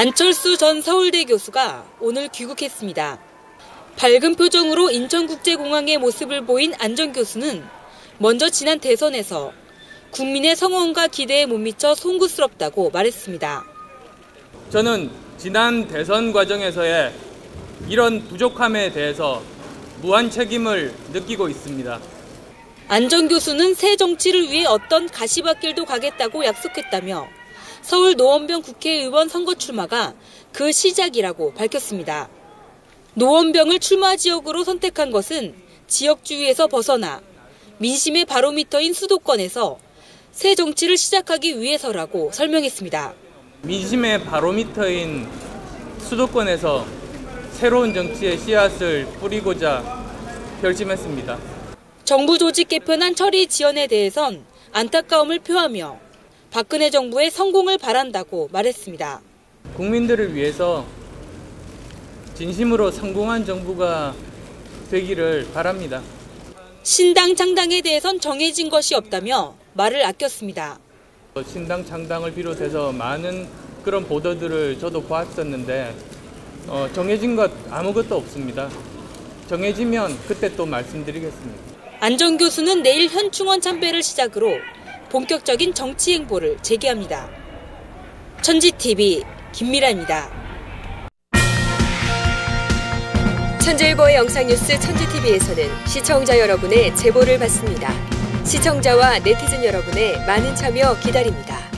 안철수 전 서울대 교수가 오늘 귀국했습니다. 밝은 표정으로 인천국제공항의 모습을 보인 안 전 교수는 먼저 지난 대선에서 국민의 성원과 기대에 못 미쳐 송구스럽다고 말했습니다. 저는 지난 대선 과정에서의 이런 부족함에 대해서 무한 책임을 느끼고 있습니다. 안 전 교수는 새 정치를 위해 어떤 가시밭길도 가겠다고 약속했다며 서울 노원병 국회의원 선거 출마가 그 시작이라고 밝혔습니다. 노원병을 출마 지역으로 선택한 것은 지역주의에서 벗어나 민심의 바로미터인 수도권에서 새 정치를 시작하기 위해서라고 설명했습니다. 민심의 바로미터인 수도권에서 새로운 정치의 씨앗을 뿌리고자 결심했습니다. 정부 조직 개편안 처리 지연에 대해선 안타까움을 표하며 박근혜 정부의 성공을 바란다고 말했습니다. 국민들을 위해서 진심으로 성공한 정부가 되기를 바랍니다. 신당 창당에 대해선 정해진 것이 없다며 말을 아꼈습니다. 신당 창당을 비롯해서 많은 그런 보도들을 저도 보았었는데 어, 정해진 것 아무것도 없습니다. 정해지면 그때 또 말씀드리겠습니다. 안전 교수는 내일 현충원 참배를 시작으로 본격적인 정치 행보를 재개합니다. 천지TV 김미라입니다. 천재일보의 영상뉴스 천지TV에서는 시청자 여러분의 제보를 받습니다. 시청자와 네티즌 여러분의 많은 참여 기다립니다.